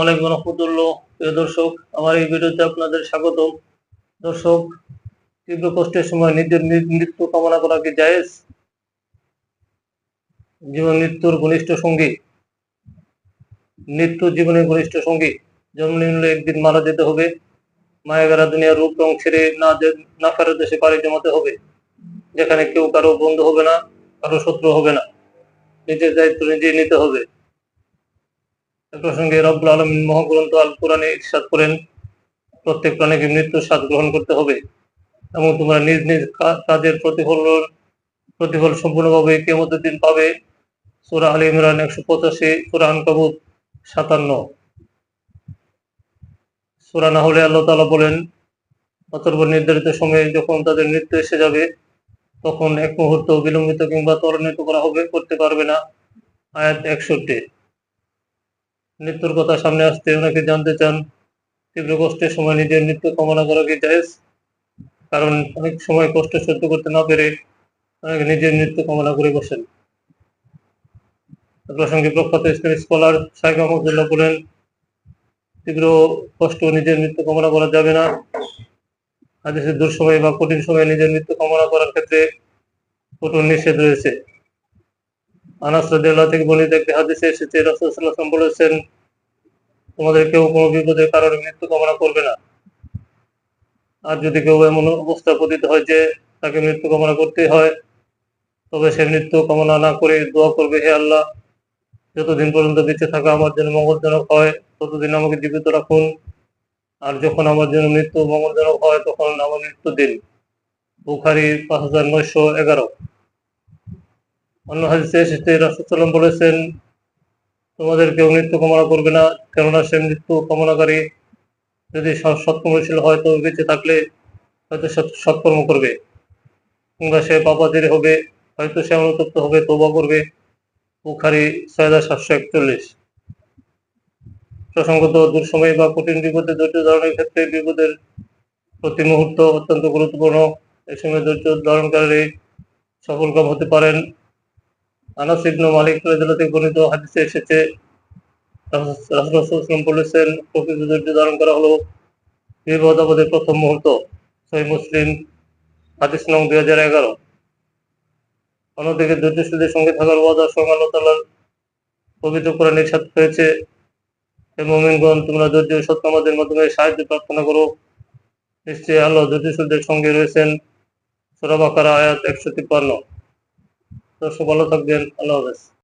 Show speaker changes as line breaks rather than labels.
আলাইকুম রহমতুল্লাহ। প্রিয় দর্শক, আমার আপনাদের স্বাগত দর্শক, তীব্র কষ্টের সময় নিজের মৃত্যু কামনা করা কি মৃত্যুর ঘনিষ্ঠ সঙ্গী। মৃত্যু জীবনের ঘনিষ্ঠ সঙ্গী। জন্ম একদিন মারা যেতে হবে। মায়াগারা দুনিয়ার রূপ রং ছেড়ে না না ফেরত দেশে পাড়ি জমাতে হবে। যেখানে কেউ কারও বন্ধু হবে না, কারও শত্রু হবে না। নিজের দায়িত্ব নিজেই নিতে হবে। প্রসঙ্গে রব্বুল আলমিন মহাগ্রন্থ আল কোরআনে ইরশাদ করেন, প্রত্যেক প্রাণীকে মৃত্যুর স্বাদ গ্রহণ করতে হবে? এবং তোমরা নিজ নিজ কাজের প্রতিফল প্রতিফল সম্পূর্ণভাবে কেমতের দিন পাবে। সুরা আলী ইমরান একশো পঁচাশি সুরা আনকাবুত সাতান্ন। সুরা না হলে আল্লাহ তালা বলেন অতর্ব নির্ধারিত সময়ে যখন তাদের মৃত্যু এসে যাবে, তখন এক মুহূর্ত বিলম্বিত কিংবা ত্বরান্বিত করা হবে, করতে পারবে না। আয়াত একষট্টি। মৃত্যুর কথা সামনে আসতে অনেকে জানতে চান। তীব্র কষ্টের সময় নিজের মৃত্যু কামনা করা কি জায়েজ? কারণ অনেক সময় কষ্ট সহ্য করতে না পেরে অনেকে নিজের মৃত্যু কামনা করে বসেন। প্রসঙ্গে প্রখ্যাত ইসলামিক স্কলার শাইখ আহমদুল্লাহ বলেন, তীব্র কষ্ট নিজের মৃত্যু কামনা করা যাবে না। হাদিসের দুঃসময় বা কঠিন সময়ে নিজের মৃত্যু কামনা করার ক্ষেত্রে কঠোর নিষেধ রয়েছে। আনাস থেকে বর্ণিত একটি হাদিসে এসেছে আলাইহি বলেছেন তোমাদের কেউ কোনো বিপদের কারণে মৃত্যু কামনা করবে না। আর যদি কেউ এমন অবস্থা পতিত হয় যে তাকে মৃত্যু কামনা করতে হয়, তবে সে মৃত্যু কামনা না করে দোয়া করবে, হে আল্লাহ। যতদিন পর্যন্ত বেঁচে থাকা আমার জন্য মঙ্গলজনক হয়, ততদিন আমাকে জীবিত রাখুন। আর যখন আমার জন্য মৃত্যু মঙ্গলজনক হয়, তখন আমার মৃত্যু দিন বুখারি পাঁচ হাজার নয়শো এগারো। অন্য হাদিসে এসেছে রাসুসাল্লাম বলেছেন তোমাদের কেউ মৃত্যু কামনা করবে না, কেননা সে মৃত্যু কামনাকারী। যদি সৎ- সৎকর্মশীল হয় তবে বেঁচে থাকলে হয়তো সৎকর্ম করবে। কিংবা সে পাপাতির হবে, হয়তো সে অনুতপ্ত হবে তোবা করবে। বুখারি ছয় সাতশো একচল্লিশ। প্রসঙ্গত দুঃসময় বা কঠিন বিপদে ধৈর্য ধারণের ক্ষেত্রে বিপদের প্রতি মুহূর্ত অত্যন্ত গুরুত্বপূর্ণ। এই সময় ধৈর্য ধারণকারী সফলকাম হতে পারেন। আনাস ইবনু মালিক থেকে বর্ণিত হাদিসে এসেছে ওয়াসাল্লাম বলেছেন, প্রকৃত ধৈর্য ধারণ করা হলো বিপদ আপদের প্রথম মুহূর্ত, সহি মুসলিম, হাদিস নং দুই হাজার এগারো। অন্যদিকে ধৈর্যশীলদের সঙ্গে থাকার ওয়াদা স্বয়ং আল্লাহ তাআলার পবিত্র কোরআনে ইরশাদ হয়েছে হে মুমিনগণ, তোমরা ধৈর্য ও সৎকামাদের মাধ্যমে সাহায্য প্রার্থনা করো। নিশ্চয়ই আল্লাহ ধৈর্যশীলদের সঙ্গে রয়েছেন। সূরা বাকারা আয়াত একশো তিপ্পান্ন। দর্শক ভালো থাকবেন আল্লাহ হাফেজ।